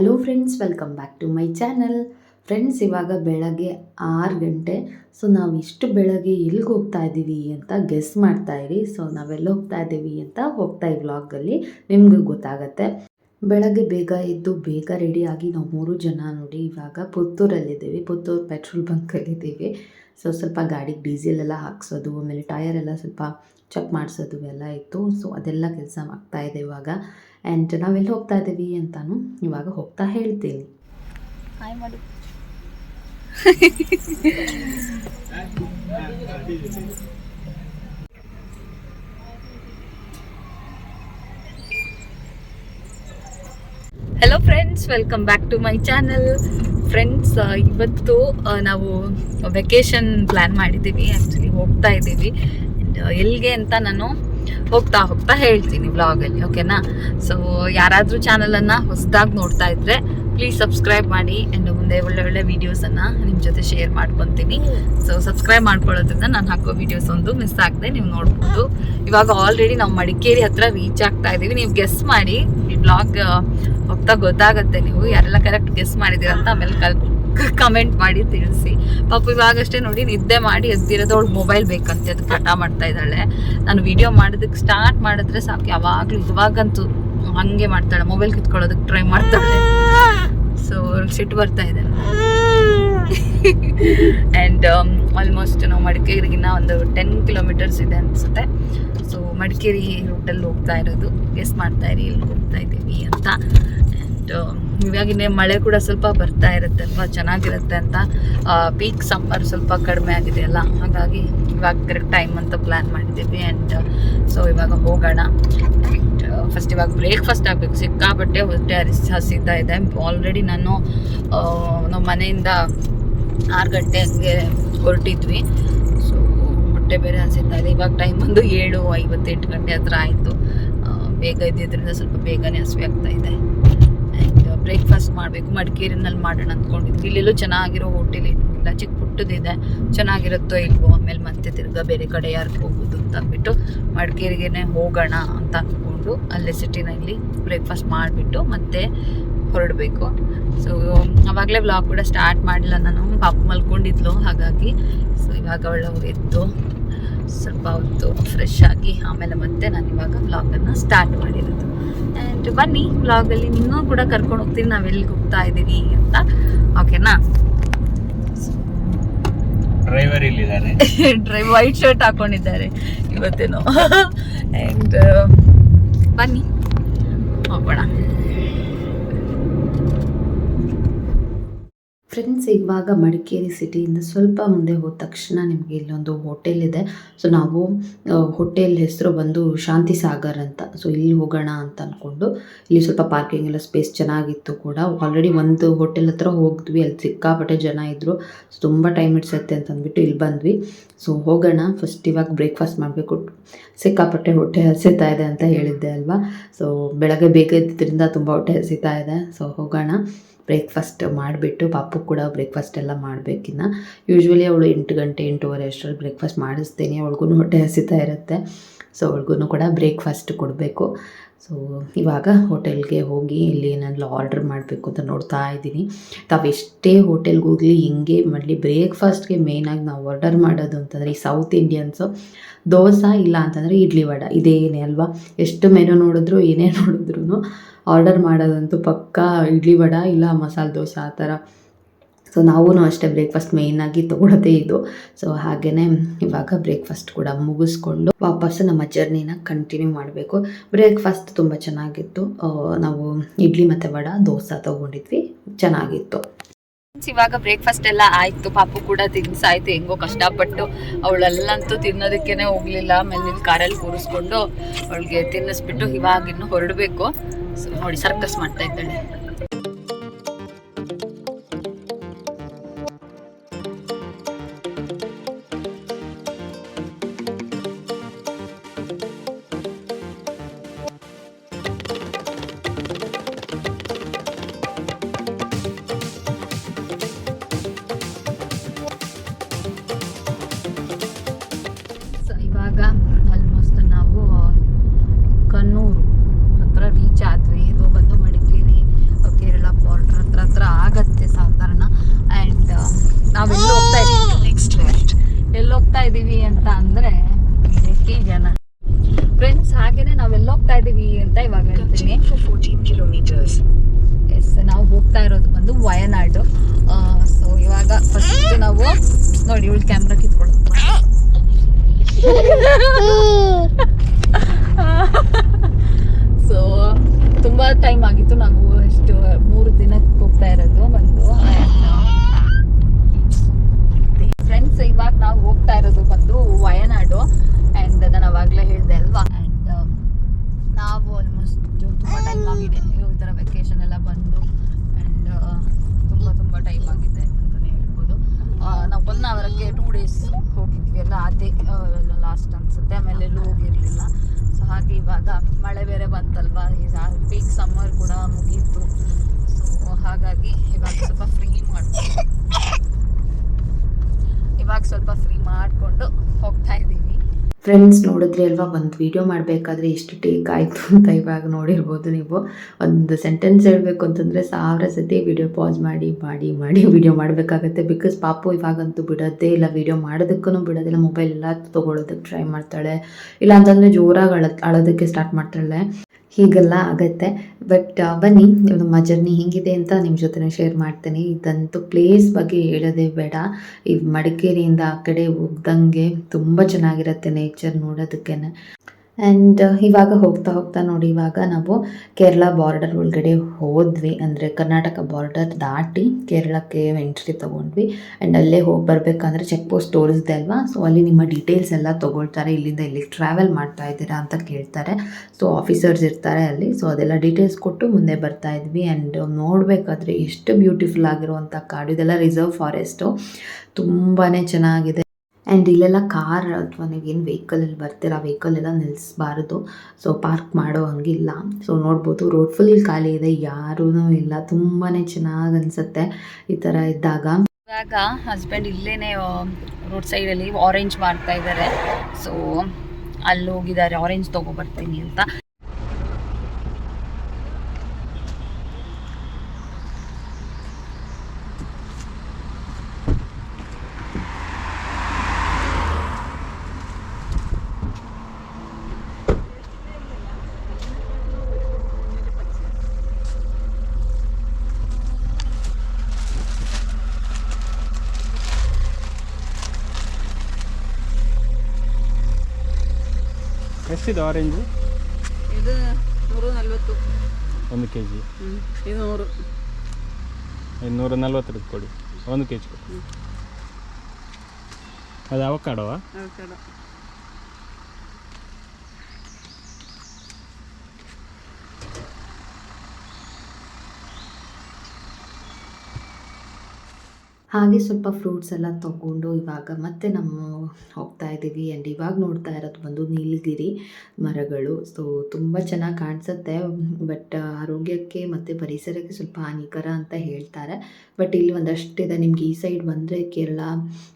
Hello friends welcome back to my channel friends ಇವಾಗ ಬೆಳಗ್ಗೆ ಆರು ಗಂಟೆ. ಸೊ ನಾವು ಇಷ್ಟು ಬೆಳಗ್ಗೆ ಎಲ್ಲಿಗೆ ಹೋಗ್ತಾ ಇದ್ದೀವಿ ಅಂತ ಗೆಸ್ ಮಾಡ್ತಾ ಇರಿ. ಸೊ ನಾವೆಲ್ಲ ಹೋಗ್ತಾ ಇದ್ದೀವಿ ಅಂತ ಹೋಗ್ತಾ ಈ ವ್ಲಾಗಲ್ಲಿ ನಿಮಗೆ ಗೊತ್ತಾಗತ್ತೆ. ಬೆಳಗ್ಗೆ ಬೇಗ ಎದ್ದು ಬೇಗ ರೆಡಿಯಾಗಿ ನಾವು ಮೂರು ಜನ ನೋಡಿ ಇವಾಗ ಪುತ್ತೂರಲ್ಲಿದ್ದೀವಿ. ಪುತ್ತೂರು ಪೆಟ್ರೋಲ್ ಬಂಕಲ್ಲಿದ್ದೀವಿ ಸೊ ಸ್ವಲ್ಪ ಗಾಡಿಗೆ ಡೀಸೆಲ್ ಎಲ್ಲ ಹಾಕ್ಸೋದು, ಆಮೇಲೆ ಟಯರ್ ಎಲ್ಲ ಸ್ವಲ್ಪ ಚೆಕ್ ಮಾಡಿಸೋದು ಎಲ್ಲ ಇತ್ತು. ಸೊ ಅದೆಲ್ಲ ಕೆಲಸ ಇದೆ ಇವಾಗ. ಆ್ಯಂಡ್ ನಾವೆಲ್ಲಿ ಹೋಗ್ತಾ ಇದ್ದೀವಿ ಅಂತಾನು ಇವಾಗ ಹೋಗ್ತಾ ಹೇಳ್ತೀನಿ. Hello friends welcome back to my channel friends ಇವತ್ತು ನಾವು ವೆಕೇಶನ್ ಪ್ಲ್ಯಾನ್ ಮಾಡಿದ್ದೀವಿ. ಆ್ಯಕ್ಚುಲಿ ಹೋಗ್ತಾ ಇದ್ದೀವಿ. ಎಲ್ಲಿಗೆ ಅಂತ ನಾನು ಹೋಗ್ತಾ ಹೋಗ್ತಾ ಹೇಳ್ತೀನಿ ಬ್ಲಾಗಲ್ಲಿ ಓಕೆನಾ ಸೊ ಯಾರಾದರೂ ಚಾನಲನ್ನು ಹೊಸದಾಗಿ ನೋಡ್ತಾ ಇದ್ರೆ ಪ್ಲೀಸ್ ಸಬ್ಸ್ಕ್ರೈಬ್ ಮಾಡಿ ಆ್ಯಂಡ್ ಮುಂದೆ ಒಳ್ಳೆ ಒಳ್ಳೆ ವೀಡಿಯೋಸನ್ನು ನಿಮ್ಮ ಜೊತೆ ಶೇರ್ ಮಾಡ್ಕೊತೀನಿ. ಸೊ ಸಬ್ಸ್ಕ್ರೈಬ್ ಮಾಡ್ಕೊಳ್ಳೋದ್ರಿಂದ ನಾನು ಹಾಕೋ ವೀಡಿಯೋಸ್ ಒಂದು ಮಿಸ್ ಆಗದೆ, ನೀವು ನೋಡ್ಬೋದು. ಇವಾಗ ಆಲ್ರೆಡಿ ನಾವು ಮಡಿಕೇರಿ ಹತ್ರ ರೀಚ್ ಆಗ್ತಾ ಇದ್ದೀವಿ ನೀವು ಗೆಸ್ ಮಾಡಿ ಈ ಬ್ಲಾಗ್ ಹೋಗ್ತಾ ಗೊತ್ತಾಗುತ್ತೆ ನೀವು. ಯಾರೆಲ್ಲ ಕರೆಕ್ಟ್ ಗೆಸ್ ಮಾಡಿದ್ದೀರ ಅಂತ ಆಮೇಲೆ ಕಲ್ ಕಮೆಂಟ್ ಮಾಡಿ ತಿಳಿಸಿ. ಪಾಪ ಇವಾಗಷ್ಟೇ ನೋಡಿ ನಿದ್ದೆ ಮಾಡಿ ಎದ್ದಿರೋದು ಅವಳು ಮೊಬೈಲ್ ಬೇಕಂತೆ ಅದಕ್ಕೆ ಹಠ ಮಾಡ್ತಾ ಇದ್ದಾಳೆ. ನಾನು ವಿಡಿಯೋ ಮಾಡೋದಕ್ಕೆ ಸ್ಟಾರ್ಟ್ ಮಾಡಿದ್ರೆ ಸಾಕು, ಯಾವಾಗಲೂ ಇವಾಗಂತೂ ಹಂಗೆ ಮಾಡ್ತಾಳೆ ಮೊಬೈಲ್ ಕಿತ್ಕೊಳ್ಳೋದಕ್ಕೆ ಟ್ರೈ ಮಾಡ್ತಾಳೆ. ಸೊ ಸಿಟ್ಟು ಬರ್ತಾ ಇದೆ. ಆ್ಯಂಡ್ ಆಲ್ಮೋಸ್ಟ್ ನಾವು ಮಡಿಕೇರಿಗಿನ್ನ ಒಂದು ಟೆನ್ ಕಿಲೋಮೀಟರ್ಸ್ ಇದೆ ಅನಿಸುತ್ತೆ. ಮಡಿಕೇರಿ ರೂಟಲ್ಲಿ ಹೋಗ್ತಾ ಇರೋದು. ಗೆಸ್ ಮಾಡ್ತಾ ಇರಿ ಎಲ್ಲಿ ಹೋಗ್ತಾ ಇದ್ದೀವಿ ಅಂತ. ಆ್ಯಂಡ್ ಇವಾಗಿನ ಮಳೆ ಕೂಡ ಸ್ವಲ್ಪ ಬರ್ತಾ ಇರುತ್ತೆ ಅಲ್ವಾ? ಚೆನ್ನಾಗಿರುತ್ತೆ ಅಂತ. ಪೀಕ್ ಸಮ್ಮರ್ ಸ್ವಲ್ಪ ಕಡಿಮೆ ಆಗಿದೆ ಅಲ್ಲ? ಹಾಗಾಗಿ ಇವಾಗ ಕರೆಕ್ಟ್ ಟೈಮ್ ಅಂತ ಪ್ಲ್ಯಾನ್ ಮಾಡಿದ್ದೀವಿ. ಆ್ಯಂಡ್ ಸೊ ಇವಾಗ ಹೋಗೋಣ. ಆ್ಯಂಡ್ ಫಸ್ಟ್ ಇವಾಗ ಬ್ರೇಕ್ಫಾಸ್ಟ್ ಆಗಬೇಕು. ಸಿಕ್ಕಾಪಟ್ಟೆ ಹೊಟ್ಟೆ ಹರಿಸಿ, ಹಸಿತಾ ಇದೆ. ಆಲ್ರೆಡಿ ನಾನು ನಮ್ಮ ಮನೆಯಿಂದ ಆರು ಗಂಟೆ ಹಂಗೆ ಹೊರಟಿದ್ವಿ. ಹೊಟ್ಟೆ ಬೇರೆ ಹಸಿತಾ ಇದೆ ಇವಾಗ ಟೈಮ್ ಬಂದು ಏಳು ಐವತ್ತೆಂಟು ಗಂಟೆ ಹತ್ರ ಆಯಿತು. ಬೇಗ ಇದ್ದಿದ್ದರಿಂದ ಸ್ವಲ್ಪ ಬೇಗನೆ ಹಸಿವೆ ಆಗ್ತಾ ಇದೆ. ಆ್ಯಂಡ್ ಬ್ರೇಕ್ಫಾಸ್ಟ್ ಮಾಡಬೇಕು. ಮಡಿಕೇರಿನಲ್ಲಿ ಮಾಡೋಣ ಅಂದ್ಕೊಂಡಿದ್ವಿ. ಇಲ್ಲೆಲ್ಲೂ ಚೆನ್ನಾಗಿರೋ ಹೋಟೆಲ್ ಇಲ್ಲ. ಚಿಕ್ಕ ಪುಟ್ಟದಿದೆ. ಚೆನ್ನಾಗಿರುತ್ತೋ ಇಲ್ವೋ ಆಮೇಲೆ ಮತ್ತೆ ತಿರ್ಗಾ ಬೇರೆ ಕಡೆ ಯಾರಿಗೆ ಹೋಗೋದು ಅಂತ ಅಂದ್ಬಿಟ್ಟು ಮಡಿಕೇರಿಗೆನೆ ಹೋಗೋಣ ಅಂತ ಅಂದ್ಕೊಂಡು ಅಲ್ಲೇ ಸಿಟಿನಲ್ಲಿ ಬ್ರೇಕ್ಫಾಸ್ಟ್ ಮಾಡಿಬಿಟ್ಟು ಮತ್ತೆ ಹೊರಡಬೇಕು. ಸೊ ಅವಾಗಲೇ ವ್ಲಾಗ್ ಕೂಡ ಸ್ಟಾರ್ಟ್ ಮಾಡಿಲ್ಲ ನಾನು. ಪಾಪ ಮಲ್ಕೊಂಡಿದ್ಲು. ಹಾಗಾಗಿ ಸೊ ಇವಾಗ ಅವಳು ಎದ್ದು ಸ್ವಲ್ಪ ಹೊತ್ತು ಫ್ರೆಶ್ ಆಗಿ ಆಮೇಲೆ ಮತ್ತೆ ನಾನು ಇವಾಗ ವ್ಲಾಗನ್ನು ಸ್ಟಾರ್ಟ್ ಮಾಡಿರೋದು. ಆ್ಯಂಡ್ ಬನ್ನಿ ವ್ಲಾಗಲ್ಲಿ ನಿನ್ನೂ ಕೂಡ ಕರ್ಕೊಂಡು ಹೋಗ್ತೀನಿ ನಾವು ಎಲ್ಲಿಗೆ ಹೋಗ್ತಾ ಇದ್ದೀವಿ ಅಂತ. ಓಕೆನಾ ಡ್ರೈವರ್ ಇಲ್ಲಿದ್ದಾರೆ. ಡ್ರೈವ್ ವೈಟ್ ಶರ್ಟ್ ಹಾಕೊಂಡಿದ್ದಾರೆ ಇವತ್ತೇನು. ಆ್ಯಂಡ್ ಬನ್ನಿ ಹೋಗೋಣ ಫ್ರೆಂಡ್ಸ್ ಇವಾಗ ಮಡಿಕೇರಿ ಸಿಟಿಯಿಂದ ಸ್ವಲ್ಪ ಮುಂದೆ ಹೋದ ತಕ್ಷಣ ನಿಮಗೆ ಇಲ್ಲೊಂದು ಹೋಟೆಲ್ ಇದೆ. ಸೊ ನಾವು ಹೋಟೆಲ್ ಹೆಸರು ಬಂದು ಶಾಂತಿ ಸಾಗರ್ ಅಂತ. ಸೊ ಇಲ್ಲಿ ಹೋಗೋಣ ಅಂತ ಅಂದ್ಕೊಂಡು ಇಲ್ಲಿ ಸ್ವಲ್ಪ ಪಾರ್ಕಿಂಗ್ ಎಲ್ಲ ಸ್ಪೇಸ್ ಚೆನ್ನಾಗಿತ್ತು ಕೂಡ. ಆಲ್ರೆಡಿ ಒಂದು ಹೋಟೆಲ್ ಹತ್ರ ಹೋಗಿದ್ವಿ ಅಲ್ಲಿ ಸಿಕ್ಕಾಪಟ್ಟೆ ಜನ ಇದ್ದರು ಸೊ ತುಂಬ ಟೈಮ್ ಇಡ್ಸತ್ತೆ ಅಂತ ಅಂದ್ಬಿಟ್ಟು ಇಲ್ಲಿ ಬಂದ್ವಿ. ಸೊ ಹೋಗೋಣ. ಫಸ್ಟ್ ಇವಾಗ ಬ್ರೇಕ್ಫಾಸ್ಟ್ ಮಾಡಬೇಕು. ಸಿಕ್ಕಾಪಟ್ಟೆ ಹೊಟ್ಟೆ ಹಸಿತಾ ಇದೆ ಅಂತ ಹೇಳಿದ್ದೆ ಅಲ್ವಾ? ಸೊ ಬೆಳಗ್ಗೆ ಬೇಗ ಇದ್ದಿದ್ದರಿಂದ ತುಂಬ ಹೊಟ್ಟೆ ಹಸಿತಾ ಇದೆ. ಸೊ ಹೋಗೋಣ. ಬ್ರೇಕ್ಫಾಸ್ಟ್ ಮಾಡಿಬಿಟ್ಟು ಪಾಪು ಕೂಡ ಬ್ರೇಕ್ಫಾಸ್ಟ್ ಎಲ್ಲ ಮಾಡಬೇಕಿನ್ನ ಯೂಶ್ವಲಿ ಅವಳು ಎಂಟು ಗಂಟೆ, ಎಂಟೂವರೆ ಅಷ್ಟರಲ್ಲಿ ಬ್ರೇಕ್ಫಾಸ್ಟ್ ಮಾಡಿಸ್ತೀನಿ. ಅವಳಿಗೂ ಹೊಟ್ಟೆ ಹಸಿತಾ ಇರುತ್ತೆ. ಸೊ ಅವಳಿಗೂ ಕೂಡ ಬ್ರೇಕ್ಫಾಸ್ಟ್ ಕೊಡಬೇಕು. ಸೊ ಇವಾಗ ಹೋಟೆಲ್ಗೆ ಹೋಗಿ ಇಲ್ಲಿ ಏನಾದ್ರು ಆರ್ಡ್ರ್ ಮಾಡಬೇಕು ಅಂತ ನೋಡ್ತಾ ಇದ್ದೀನಿ. ತಾವು ಎಷ್ಟೇ ಹೋಟೆಲ್ಗೆ ಹೋಗಲಿ, ಹಿಂಗೆ ಮಾಡಲಿ. ಬ್ರೇಕ್ಫಾಸ್ಟ್ಗೆ ಮೇಯ್ನಾಗಿ ನಾವು ಆರ್ಡರ್ ಮಾಡೋದು ಅಂತಂದರೆ ಈ ಸೌತ್ ಇಂಡಿಯನ್ಸು ದೋಸೆ ಇಲ್ಲ ಅಂತಂದರೆ ಇಡ್ಲಿ ವಡ. ಇದೇನೇ ಅಲ್ವಾ? ಎಷ್ಟು ಮೆನು ನೋಡಿದ್ರು, ಏನೇ ನೋಡಿದ್ರು ಆರ್ಡರ್ ಮಾಡೋದಂತೂ ಪಕ್ಕಾ ಇಡ್ಲಿ ವಡ ಇಲ್ಲ ಮಸಾಲೆ ದೋಸೆ ಆ ಥರ. ಸೊ ನಾವೂ ಅಷ್ಟೇ ಬ್ರೇಕ್ಫಾಸ್ಟ್ ಮೇಯ್ನಾಗಿ ತೊಗೊಳೋದೇ ಇದು ಸೊ ಹಾಗೆಯೇ ಇವಾಗ ಬ್ರೇಕ್ಫಾಸ್ಟ್ ಕೂಡ ಮುಗಿಸ್ಕೊಂಡು ವಾಪಸ್ಸು ನಮ್ಮ ಜರ್ನಿನ ಕಂಟಿನ್ಯೂ ಮಾಡಬೇಕು. ಬ್ರೇಕ್ಫಾಸ್ಟ್ ತುಂಬ ಚೆನ್ನಾಗಿತ್ತು. ನಾವು ಇಡ್ಲಿ ಮತ್ತು ವಡ, ದೋಸೆ ತೊಗೊಂಡಿದ್ವಿ. ಚೆನ್ನಾಗಿತ್ತು. ಇವಾಗ ಬ್ರೇಕ್ಫಾಸ್ಟ್ ಎಲ್ಲ ಆಯ್ತು. ಪಾಪು ಕೂಡ ತಿನ್ಸಾಯ್ತು. ಹೆಂಗೋ ಕಷ್ಟಪಟ್ಟು ಅವಳೆಲ್ಲಂತೂ ತಿನ್ನೋದಕ್ಕೇನೆ ಹೋಗ್ಲಿಲ್ಲ. ಆಮೇಲೆ ಇಲ್ಲಿ ಕಾರಲ್ಲಿ ಕೂರಿಸ್ಕೊಂಡು ಅವಳಿಗೆ ತಿನ್ನಿಸ್ಬಿಟ್ಟು ಇವಾಗಿನ್ನು ಹೊರಡಬೇಕು. ನೋಡಿ ಸರ್ಕಸ್ ಮಾಡ್ತಾ ಇದ್ದಾಳೆ. ಅಂತ ಇವಾಗ ಹೇಳ್ತೀನಿ. Fourteen for 14 kilometers. ಎಸ್ ನಾವು ಹೋಗ್ತಾ ಇರೋದು ಬಂದು ವಯನಾಡು. ಸೊ ಇವಾಗ ಫಸ್ಟ್ ನಾವು ನೋಡಿ ಇವಳು ಕ್ಯಾಮ್ರಾ ಕಿತ್ಕೊಳ್ಳೋದು ಸೊ ತುಂಬ ಟೈಮ್ ಆಗಿತ್ತು ನಾವು ಎಷ್ಟು ಮೂರು ದಿನಕ್ಕೆ ಹೋಗ್ತಾ ಇರೋದು ಬಂದು ಫ್ರೆಂಡ್ಸ್ ಇವಾಗ ನಾವು ಹೋಗ್ತಾ ಇರೋದು ಬಂದು ವಯನಾಡು ಆ್ಯಂಡ್ ನಾನು ಅವಾಗಲೇ ಹೇಳಿದೆ ಅಲ್ವಾ ಆ್ಯಂಡ್ ನಾವು ಆಲ್ಮೋಸ್ಟ್ ತುಂಬ ಟೈಮ್ ಆಗಿದೆ ಈ ಥರ ವೆಕೇಶನ್ ಎಲ್ಲ ಬಂದು ಆ್ಯಂಡ್ ತುಂಬ ತುಂಬ ಟೈಮ್ ಆಗಿದೆ ಅಂತಲೇ ಹೇಳ್ಬೋದು ನಾವು ಒನ್ ಅವರ್ಗೆ ಟೂ ಡೇಸ್ ಹೋಗಿದ್ವಿ ಎಲ್ಲ ಅದೇ ಲಾಸ್ಟ್ ಅನಿಸುತ್ತೆ ಆಮೇಲೆ ಎಲ್ಲೂ ಹೋಗಿರಲಿಲ್ಲ ಸೊ ಹಾಗೆ ಇವಾಗ ಮಳೆ ಬೇರೆ ಬಂತಲ್ವಾ ಈಗ ಪೀಕ್ ಸಮ್ಮರ್ ಕೂಡ ಮುಗೀತು ಸೊ ಹಾಗಾಗಿ ಇವಾಗ ಸ್ವಲ್ಪ ಫ್ರೀ ಮಾಡ್ಕೊಂಡು ಇವಾಗ ಸ್ವಲ್ಪ ಫ್ರೀ ಮಾಡಿಕೊಂಡು ಹೋಗ್ತಾ ಇದ್ದೀವಿ ಫ್ರೆಂಡ್ಸ್ ನೋಡಿದ್ರಿ ಅಲ್ವಾ, ಒಂದು ವಿಡಿಯೋ ಮಾಡಬೇಕಾದ್ರೆ ಎಷ್ಟು ಟೇಕ್ ಆಯಿತು ಅಂತ ಇವಾಗ ನೋಡಿರ್ಬೋದು ನೀವು. ಒಂದು ಸೆಂಟೆನ್ಸ್ ಹೇಳಬೇಕು ಅಂತಂದರೆ ಸಾವಿರ ಸತಿ ವಿಡಿಯೋ ಪಾಸ್ ಮಾಡಿ ಮಾಡಿ ಮಾಡಿ ವಿಡಿಯೋ ಮಾಡಬೇಕಾಗತ್ತೆ. ಬಿಕಾಸ್ ಪಾಪು ಇವಾಗಂತೂ ಬಿಡೋದೇ ಇಲ್ಲ ವಿಡಿಯೋ ಮಾಡೋದಕ್ಕೂ ಬಿಡೋದಿಲ್ಲ ಮೊಬೈಲ್ ಎಲ್ಲ ತೊಗೊಳೋದಕ್ಕೆ ಟ್ರೈ ಮಾಡ್ತಾಳೆ. ಇಲ್ಲ ಅಂತಂದರೆ ಜೋರಾಗಿ ಅಳ ಅಳೋದಕ್ಕೆ ಸ್ಟಾರ್ಟ್ ಮಾಡ್ತಾಳೆ. ಹೀಗೆಲ್ಲ ಆಗತ್ತೆ. ಬಟ್ ಬನ್ನಿ, ನಮ್ಮ ಜರ್ನಿ ಹೇಗಿದೆ ಅಂತ ನಿಮ್ಮ ಜೊತೆ ಶೇರ್ ಮಾಡ್ತೀನಿ. ಇದಂತೂ ಪ್ಲೇಸ್ ಬಗ್ಗೆ ಹೇಳೋದೇ ಬೇಡ. ಈ ಮಡಿಕೇರಿಯಿಂದ ಆ ಕಡೆ ಹೋಗ್ದಂಗೆ ತುಂಬ ಚೆನ್ನಾಗಿರುತ್ತೆ ನೇಚರ್ ನೋಡೋದಕ್ಕೆ ಆ್ಯಂಡ್ ಇವಾಗ ಹೋಗ್ತಾ ಹೋಗ್ತಾ ನೋಡಿ, ಇವಾಗ ನಾವು ಕೇರಳ ಬಾರ್ಡರ್ ಒಳಗಡೆ ಹೋದ್ವಿ. ಅಂದರೆ ಕರ್ನಾಟಕ ಬಾರ್ಡರ್ ದಾಟಿ ಕೇರಳಕ್ಕೆ ಎಂಟ್ರಿ ತೊಗೊಂಡ್ವಿ. ಆ್ಯಂಡ್ ಅಲ್ಲೇ ಹೋಗಿ ಬರಬೇಕಂದ್ರೆ ಚೆಕ್ ಪೋಸ್ಟ್ ತೋರಿಸ್ದೆ ಅಲ್ವಾ? ಸೊ ಅಲ್ಲಿ ನಿಮ್ಮ ಡೀಟೇಲ್ಸ್ ಎಲ್ಲ ತೊಗೊಳ್ತಾರೆ. ಇಲ್ಲಿಂದ ಇಲ್ಲಿಗೆ ಟ್ರಾವೆಲ್ ಮಾಡ್ತಾ ಇದ್ದೀರಾ ಅಂತ ಕೇಳ್ತಾರೆ. ಸೊ ಆಫೀಸರ್ಸ್ ಇರ್ತಾರೆ ಅಲ್ಲಿ. ಸೊ ಅದೆಲ್ಲ ಡೀಟೇಲ್ಸ್ ಕೊಟ್ಟು ಮುಂದೆ ಬರ್ತಾ ಇದ್ವಿ. ಆ್ಯಂಡ್ ನೋಡಬೇಕಾದ್ರೆ ಎಷ್ಟು ಬ್ಯೂಟಿಫುಲ್ ಆಗಿರುವಂಥ ಕಾಡು. ಇದೆಲ್ಲ ರಿಸರ್ವ್ ಫಾರೆಸ್ಟು ತುಂಬಾ ಚೆನ್ನಾಗಿದೆ. ಆ್ಯಂಡ್ ಇಲ್ಲೆಲ್ಲ ಕಾರ್ ಅಥವಾ ನೀವೇನು ವೆಹಿಕಲಲ್ಲಿ ಬರ್ತೀರ? ಆ ವೆಹಿಕಲ್ ಎಲ್ಲ ನಿಲ್ಲಿಸ್ಬಾರ್ದು ಸೊ ಪಾರ್ಕ್ ಮಾಡೋ ಹಂಗಿಲ್ಲ. ಸೊ ನೋಡ್ಬೋದು ರೋಡ್ ಫುಲ್ ಖಾಲಿ ಇದೆ. ಯಾರೂ ಇಲ್ಲ. ತುಂಬಾ ಚೆನ್ನಾಗಿ ಅನಿಸುತ್ತೆ ಈ ಥರ ಇದ್ದಾಗ. ಇವಾಗ ಹಸ್ಬೆಂಡ್ ಇಲ್ಲೇ ರೋಡ್ ಸೈಡಲ್ಲಿ ಆರೆಂಜ್ ಮಾಡ್ತಾ ಇದ್ದಾರೆ ಸೊ ಅಲ್ಲಿ ಹೋಗಿದ್ದಾರೆ ಆರೆಂಜ್ ತೊಗೊಬರ್ತೀನಿ ಅಂತ. ಎಷ್ಟಿದೆ ಆರೆಂಜು ಇದು ನೂರ ನಲ್ವತ್ತು ಒಂದು ಕೆ ಜಿ ಇದು ನೂರು. ಇನ್ನೂರ ನಲ್ವತ್ತರದ್ದು ಕೊಡಿ. ಒಂದು ಕೆ ಜಿ ಕೊಡಿ ಅದು ಅವಕಾಡವಾ? ಅವಕಾಡೊ. ಹಾಗೆ ಸ್ವಲ್ಪ ಫ್ರೂಟ್ಸ್ ಎಲ್ಲ ತೊಗೊಂಡು ಇವಾಗ ಮತ್ತೆ ನಮ್ಮ ಹೋಗ್ತಾ ಇದ್ದೀವಿ ಆ್ಯಂಡ್ ಇವಾಗ ನೋಡ್ತಾ ಇರೋದು ಬಂದು ನೀಲಗಿರಿ ಮರಗಳು. ಸೊ ತುಂಬ ಚೆನ್ನಾಗಿ ಕಾಣಿಸುತ್ತೆ. ಬಟ್ ಆರೋಗ್ಯಕ್ಕೆ ಮತ್ತು ಪರಿಸರಕ್ಕೆ ಸ್ವಲ್ಪ ಹಾನಿಕರ ಅಂತ ಹೇಳ್ತಾರೆ. ಬಟ್ ಇಲ್ಲಿ ಒಂದಷ್ಟಿದೆ. ನಿಮ್ಗೆ ಈ ಸೈಡ್ ಬಂದರೆ ಕೇರಳ,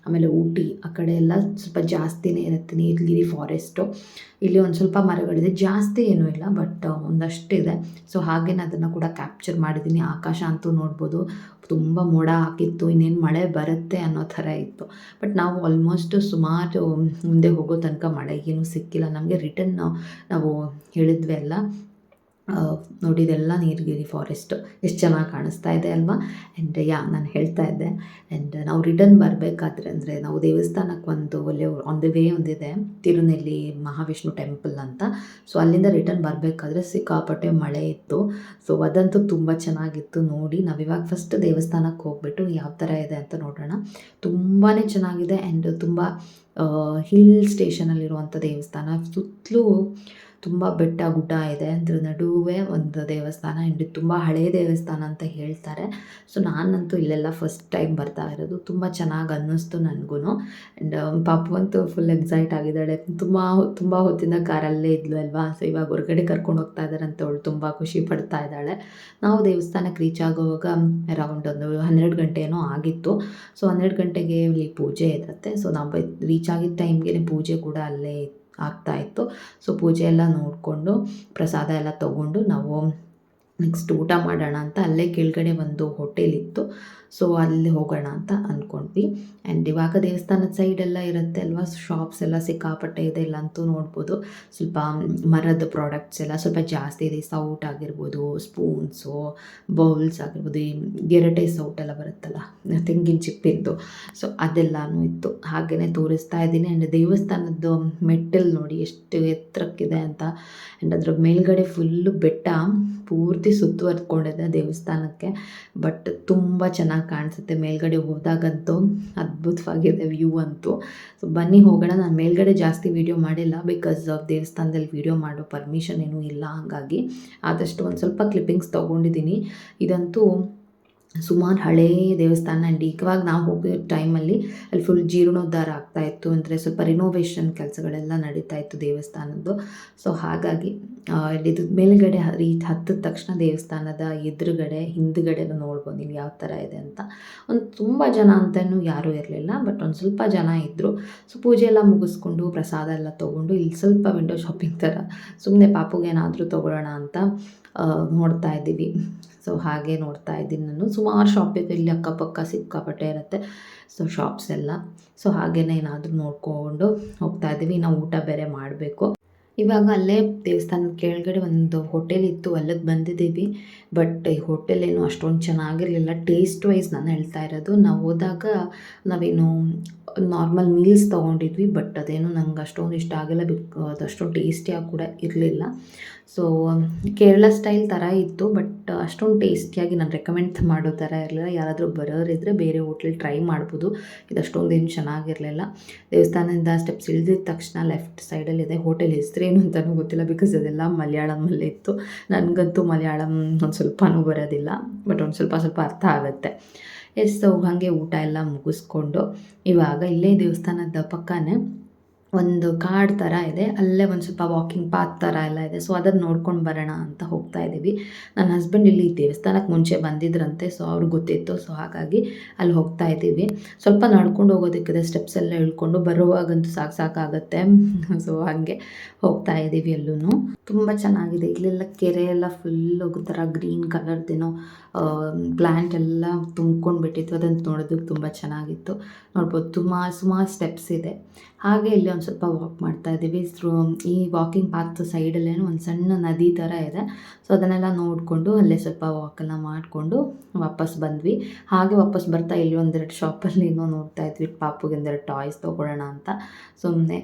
ಆಮೇಲೆ ಊಟಿ, ಆ ಕಡೆ ಎಲ್ಲ ಸ್ವಲ್ಪ ಜಾಸ್ತಿನೇ ಇರುತ್ತೆ ನೀಲಗಿರಿ ಫಾರೆಸ್ಟು ಇಲ್ಲಿ ಒಂದು ಸ್ವಲ್ಪ ಮರಗಳಿದೆ. ಜಾಸ್ತಿ ಏನೂ ಇಲ್ಲ ಬಟ್ ಒಂದಷ್ಟಿದೆ. ಸೊ ಹಾಗೇನೆ ಅದನ್ನು ಕೂಡ ಕ್ಯಾಪ್ಚರ್ ಮಾಡಿದ್ದೀನಿ. ಆಕಾಶ ಅಂತೂ ನೋಡ್ಬೋದು. ತುಂಬ ಮೋಡ ಹಾಕಿತ್ತು. ಇನ್ನೇನು ಮಳೆ ಬರುತ್ತೆ ಅನ್ನೋ ಥರ ಇತ್ತು. ಬಟ್ ನಾವು ಆಲ್ಮೋಸ್ಟ್ ಸುಮಾರು ಮುಂದೆ ಹೋಗೋ ತನಕ ಮಳೆ ಏನು ಸಿಕ್ಕಿಲ್ಲ. ನಮಗೆ ರಿಟರ್ನ್ ನಾವು ಹೇಳಿದ್ವಿ ಅಲ್ಲ. ನೋಡಿದೆಲ್ಲ ನೀಲಗಿರಿ ಫಾರೆಸ್ಟು ಎಷ್ಟು ಚೆನ್ನಾಗಿ ಕಾಣಿಸ್ತಾ ಇದೆ ಅಲ್ವಾ? ಆ್ಯಂಡ್ ಯಾ ನಾನು ಹೇಳ್ತಾ ಇದ್ದೆ. ಆ್ಯಂಡ್ ನಾವು ರಿಟರ್ನ್ ಬರಬೇಕಾದ್ರೆ ಅಂದರೆ ನಾವು ದೇವಸ್ಥಾನಕ್ಕೆ ಒಂದು ಒಳ್ಳೆ ಆನ್ ದ ವೇ ಒಂದಿದೆ, ತಿರುನೆಲ್ಲಿ ಮಹಾವಿಷ್ಣು ಟೆಂಪಲ್ ಅಂತ. ಸೊ ಅಲ್ಲಿಂದ ರಿಟರ್ನ್ ಬರಬೇಕಾದ್ರೆ ಸಿಕ್ಕಾಪಟ್ಟೆ ಮಳೆ ಇತ್ತು. ಸೊ ಅದಂತೂ ತುಂಬ ಚೆನ್ನಾಗಿತ್ತು ನೋಡಿ. ನಾವಿವಾಗ ಫಸ್ಟ್ ದೇವಸ್ಥಾನಕ್ಕೆ ಹೋಗ್ಬಿಟ್ಟು ಯಾವ ಥರ ಇದೆ ಅಂತ ನೋಡೋಣ. ತುಂಬಾ ಚೆನ್ನಾಗಿದೆ ಆ್ಯಂಡ್ ತುಂಬ ಹಿಲ್ ಸ್ಟೇಷನಲ್ಲಿರುವಂಥ ದೇವಸ್ಥಾನ. ಸುತ್ತಲೂ ತುಂಬ ಬೆಟ್ಟ ಗುಡ್ಡ ಇದೆ. ಅದ್ರ ನಡುವೆ ಒಂದು ದೇವಸ್ಥಾನ ಆ್ಯಂಡ್ ತುಂಬ ಹಳೆಯ ದೇವಸ್ಥಾನ ಅಂತ ಹೇಳ್ತಾರೆ. ಸೊ ನಾನಂತೂ ಇಲ್ಲೆಲ್ಲ ಫಸ್ಟ್ ಟೈಮ್ ಬರ್ತಾ ಇರೋದು. ತುಂಬ ಚೆನ್ನಾಗಿ ಅನ್ನಿಸ್ತು ನನಗೂ ಆ್ಯಂಡ್ ಪಾಪು ಅಂತೂ ಫುಲ್ ಎಕ್ಸೈಟ್ ಆಗಿದ್ದಾಳೆ. ತುಂಬ ತುಂಬ ಹೊತ್ತಿಂದ ಕಾರಲ್ಲೇ ಇದ್ಲು ಅಲ್ವಾ? ಸೊ ಇವಾಗ ಹೊರಗಡೆ ಕರ್ಕೊಂಡು ಹೋಗ್ತಾ ಇದ್ದಾರೆ ಅಂತ ಅವಳು ತುಂಬ ಖುಷಿ ಪಡ್ತಾ ಇದ್ದಾಳೆ. ನಾವು ದೇವಸ್ಥಾನಕ್ಕೆ ರೀಚ್ ಆಗುವಾಗ ಅರೌಂಡ್ ಒಂದು ಹನ್ನೆರಡು ಗಂಟೆ ಏನೋ ಆಗಿತ್ತು. ಸೊ ಹನ್ನೆರಡು ಗಂಟೆಗೆ ಇಲ್ಲಿ ಪೂಜೆ ಇರುತ್ತೆ. ಸೊ ನಾವು ರೀಚ್ ಆಗಿದ್ದ ಟೈಮ್ಗೆ ಪೂಜೆ ಕೂಡ ಅಲ್ಲೇ ಆಗ್ತಾ ಇತ್ತು ಸೊ ಪೂಜೆ ಎಲ್ಲ ನೋಡಿಕೊಂಡು ಪ್ರಸಾದ ಎಲ್ಲ ತಗೊಂಡು ನಾವು ನೆಕ್ಸ್ಟ್ ಊಟ ಮಾಡೋಣ ಅಂತ ಅಲ್ಲೇ ಕೆಳಗಡೆ ಒಂದು ಹೋಟೆಲ್ ಇತ್ತು. ಸೊ ಅಲ್ಲಿ ಹೋಗೋಣ ಅಂತ ಅಂದ್ಕೊಂಡ್ವಿ ಆ್ಯಂಡ್ ಇವಾಗ ದೇವಸ್ಥಾನದ ಸೈಡೆಲ್ಲ ಇರುತ್ತೆ ಅಲ್ವಾ? ಶಾಪ್ಸ್ ಎಲ್ಲ ಸಿಕ್ಕಾಪಟ್ಟೆ ಇದೆ, ಇಲ್ಲಂತೂ ನೋಡ್ಬೋದು. ಸ್ವಲ್ಪ ಮರದ ಪ್ರಾಡಕ್ಟ್ಸ್ ಎಲ್ಲ ಸ್ವಲ್ಪ ಜಾಸ್ತಿ ಇದೆ. ಸೌಟ್ ಆಗಿರ್ಬೋದು ಸ್ಪೂನ್ಸು ಬೌಲ್ಸ್ ಆಗಿರ್ಬೋದು, ಈ ಗೆರಟೆ ಸೌಟ್ ಎಲ್ಲ ಬರುತ್ತಲ್ಲ, ತೆಂಗಿನ ಚಿಪ್ಪಿಂದು. ಸೊ ಅದೆಲ್ಲನೂ ಇತ್ತು. ಹಾಗೆಯೇ ತೋರಿಸ್ತಾ ಇದ್ದೀನಿ. ಆ್ಯಂಡ್ ದೇವಸ್ಥಾನದ್ದು ಮೆಟ್ಟಲ್ ನೋಡಿ ಎಷ್ಟು ಎತ್ತರಕ್ಕಿದೆ ಅಂತ. ಆ್ಯಂಡ್ ಅದ್ರ ಮೇಲ್ಗಡೆ ಫುಲ್ಲು ಬೆಟ್ಟ ಪೂರ್ತಿ ಸುತ್ತುವರ್ದ್ಕೊಂಡಿದೆ ದೇವಸ್ಥಾನಕ್ಕೆ. ಬಟ್ ತುಂಬ ಚೆನ್ನಾಗಿ ಕಾಣಿಸುತ್ತೆ. ಮೇಲ್ಗಡೆ ಹೋದಾಗಂತೂ ಅದ್ಭುತವಾಗಿದೆ ವ್ಯೂ ಅಂತೂ. ಸೊ ಬನ್ನಿ ಹೋಗೋಣ. ನಾನು ಮೇಲ್ಗಡೆ ಜಾಸ್ತಿ ವೀಡಿಯೋ ಮಾಡಿಲ್ಲ. ಬಿಕಾಸ್ ದೇವಸ್ಥಾನದಲ್ಲಿ ವೀಡಿಯೋ ಮಾಡೋ ಪರ್ಮಿಷನ್ ಏನೂ ಇಲ್ಲ ಹಾಗಾಗಿ. ಆದಷ್ಟು ಒಂದು ಸ್ವಲ್ಪ ಕ್ಲಿಪ್ಪಿಂಗ್ಸ್ ತೊಗೊಂಡಿದ್ದೀನಿ. ಇದಂತೂ ಸುಮಾರು ಹಳೇ ದೇವಸ್ಥಾನ ಆ್ಯಂಡ್ ನಾವು ಹೋಗೋ ಟೈಮಲ್ಲಿ ಅಲ್ಲಿ ಫುಲ್ ಜೀರ್ಣೋದ್ಧಾರ ಆಗ್ತಾ ಇತ್ತು ಅಂದರೆ ಸ್ವಲ್ಪ ರಿನೋವೇಷನ್ ಕೆಲಸಗಳೆಲ್ಲ ನಡೀತಾ ಇತ್ತು ದೇವಸ್ಥಾನದ್ದು. ಸೊ ಹಾಗಾಗಿ ಆ, ಇದು ಮೇಲುಗಡೆ ರೀ ಹತ್ತಿದ ತಕ್ಷಣ ದೇವಸ್ಥಾನದ ಎದುರುಗಡೆ ಹಿಂದುಗಡೆ ನೋಡ್ಬೋದು ನೀವು ಯಾವ ಥರ ಇದೆ ಅಂತ. ಒಂದು ತುಂಬ ಜನ ಅಂತಲೂ ಯಾರೂ ಇರಲಿಲ್ಲ ಬಟ್ ಒಂದು ಸ್ವಲ್ಪ ಜನ ಇದ್ದರು ಸೊ ಪೂಜೆ ಎಲ್ಲ ಮುಗಿಸ್ಕೊಂಡು ಪ್ರಸಾದ ಎಲ್ಲ ತೊಗೊಂಡು ಇಲ್ಲಿ ಸ್ವಲ್ಪ ವಿಂಡೋ ಶಾಪಿಂಗ್ ಥರ ಸುಮ್ಮನೆ ಪಾಪುಗೇನಾದರೂ ತೊಗೊಳ್ಳೋಣ ಅಂತ ನೋಡ್ತಾ ಇದ್ದೀವಿ. ಸೊ ಹಾಗೆ ನೋಡ್ತಾ ಇದ್ದೀನಿ ನಾನು. ಸುಮಾರು ಶಾಪ್ ಇದೆ ಇಲ್ಲಿ ಅಕ್ಕಪಕ್ಕ ಸಿಕ್ಕಾಪಟ್ಟೆ ಇರುತ್ತೆ. ಸೊ ಶಾಪ್ಸ್ ಎಲ್ಲ. ಸೊ ಹಾಗೇನೇ ಏನಾದರೂ ನೋಡ್ಕೊಂಡು ಹೋಗ್ತಾ ಇದ್ದೀವಿ. ನಾವು ಊಟ ಬೇರೆ ಮಾಡಬೇಕು. ಇವಾಗ ಅಲ್ಲೇ ದೇವಸ್ಥಾನದ ಕೆಳಗಡೆ ಒಂದು ಹೋಟೆಲ್ ಇತ್ತು. ಅಲ್ಲಿಗೆ ಬಂದಿದ್ದೀವಿ. ಬಟ್ ಈ ಹೋಟೆಲ್ ಏನು ಅಷ್ಟೊಂದು ಚೆನ್ನಾಗಿರಲಿಲ್ಲ. ಟೇಸ್ಟ್ ವೈಸ್ ನಾನು ಹೇಳ್ತಾ ಇರೋದು, ನಾವು ಹೋದಾಗ ನಾವೇನು ನಾರ್ಮಲ್ ಮೀಲ್ಸ್ ತೊಗೊಂಡಿದ್ವಿ. ಬಟ್ ಅದೇನು ನಂಗೆ ಅಷ್ಟೊಂದು ಇಷ್ಟ ಆಗಿಲ್ಲ. ಬಿಕ್ ಅದು ಅಷ್ಟೊಂದು ಟೇಸ್ಟಿಯಾಗಿ ಕೂಡ ಇರಲಿಲ್ಲ. ಸೊ ಕೇರಳ ಸ್ಟೈಲ್ ಥರ ಇತ್ತು ಬಟ್ ಅಷ್ಟೊಂದು ಟೇಸ್ಟಿಯಾಗಿ ನಾನು ರೆಕಮೆಂಡ್ ಮಾಡೋ ಥರ ಇರಲಿಲ್ಲ. ಯಾರಾದರೂ ಬರೋರಿದ್ದರೆ ಬೇರೆ ಹೋಟ್ಲ್ ಟ್ರೈ ಮಾಡ್ಬೋದು. ಇದು ಅಷ್ಟೊಂದೇನು ಚೆನ್ನಾಗಿರಲಿಲ್ಲ. ದೇವಸ್ಥಾನದಿಂದ ಸ್ಟೆಪ್ಸ್ ಇಳಿದಿದ ತಕ್ಷಣ ಲೆಫ್ಟ್ ಸೈಡಲ್ಲಿದೆ ಹೋಟೆಲ್ ಹೆಸರೇನು ಅಂತಲೂ ಗೊತ್ತಿಲ್ಲ ಬಿಕಾಸ್ ಅದೆಲ್ಲ ಮಲಯಾಳಮಲ್ಲೇ ಇತ್ತು. ನನಗಂತೂ ಮಲಯಾಳಂ ಒಂದು ಸ್ವಲ್ಪನೂ ಬರೋದಿಲ್ಲ ಬಟ್ ಒಂದು ಸ್ವಲ್ಪ ಸ್ವಲ್ಪ ಅರ್ಥ ಆಗುತ್ತೆ. ಎಸ್ ಸೊ ಹಾಗೆ ಊಟ ಎಲ್ಲ ಮುಗಿಸ್ಕೊಂಡು, ಇವಾಗ ಇಲ್ಲೇ ದೇವಸ್ಥಾನದ ಪಕ್ಕನೇ ಒಂದು ಕಾಡ್ ಥರ ಇದೆ. ಅಲ್ಲೇ ಒಂದು ಸ್ವಲ್ಪ ವಾಕಿಂಗ್ ಪಾತ್ ಥರ ಎಲ್ಲ ಇದೆ. ಸೊ ಅದನ್ನು ನೋಡ್ಕೊಂಡು ಬರೋಣ ಅಂತ ಹೋಗ್ತಾ ಇದ್ದೀವಿ ನನ್ನ ಹಸ್ಬೆಂಡ್ ಇಲ್ಲಿ ದೇವಸ್ಥಾನಕ್ಕೆ ಮುಂಚೆ ಬಂದಿದ್ರಂತೆ. ಸೊ ಅವ್ರಿಗೆ ಗೊತ್ತಿತ್ತು. ಸೊ ಹಾಗಾಗಿ ಅಲ್ಲಿ ಹೋಗ್ತಾ ಇದ್ದೀವಿ ಸ್ವಲ್ಪ ನಡ್ಕೊಂಡು ಹೋಗೋದಕ್ಕಿದೆ ಸ್ಟೆಪ್ಸ್ ಎಲ್ಲ ಇಳ್ಕೊಂಡು ಬರುವಾಗಂತೂ ಸಾಕು ಸಾಕಾಗುತ್ತೆ ಸೊ ಹಾಗೆ ಹೋಗ್ತಾ ಇದ್ದೀವಿ ಎಲ್ಲೂ ತುಂಬ ಚೆನ್ನಾಗಿದೆ. ಇಲ್ಲೆಲ್ಲ ಕೆರೆ ಎಲ್ಲ ಫುಲ್ ಒಂಥರ ಗ್ರೀನ್ ಕಲರ್ದೇನೋ ಪ್ಲ್ಯಾಂಟ್ ಎಲ್ಲ ತುಂಬ್ಕೊಂಡು ಬಿಟ್ಟಿತ್ತು ಅದನ್ನು ನೋಡೋದಕ್ಕೆ ತುಂಬ ಚೆನ್ನಾಗಿತ್ತು. ನೋಡ್ಬೋದು ತುಂಬ ಸುಮಾರು ಸ್ಟೆಪ್ಸ್ ಇದೆ. ಹಾಗೆ ಇಲ್ಲಿ ಒಂದು ಸ್ವಲ್ಪ ವಾಕ್ ಮಾಡ್ತಾ ಇದ್ದೀವಿ. ಈ ವಾಕಿಂಗ್ ಪಾತ್ ಸೈಡಲ್ಲೇನೋ ಒಂದು ಸಣ್ಣ ನದಿ ಥರ ಇದೆ. ಸೊ ಅದನ್ನೆಲ್ಲ ನೋಡಿಕೊಂಡು ಅಲ್ಲೇ ಸ್ವಲ್ಪ ವಾಕೆಲ್ಲ ಮಾಡಿಕೊಂಡು ವಾಪಸ್ ಬಂದ್ವಿ. ಹಾಗೆ ವಾಪಸ್ ಬರ್ತಾ ಇಲ್ಲಿ ಒಂದೆರಡು ಶಾಪಲ್ಲಿ ಏನೋ ನೋಡ್ತಾ ಇದ್ವಿ. ಪಾಪುಗೆ ಒಂದೆರಡು ಟಾಯ್ಸ್ ತೊಗೊಳ್ಳೋಣ ಅಂತ. ಸುಮ್ಮನೆ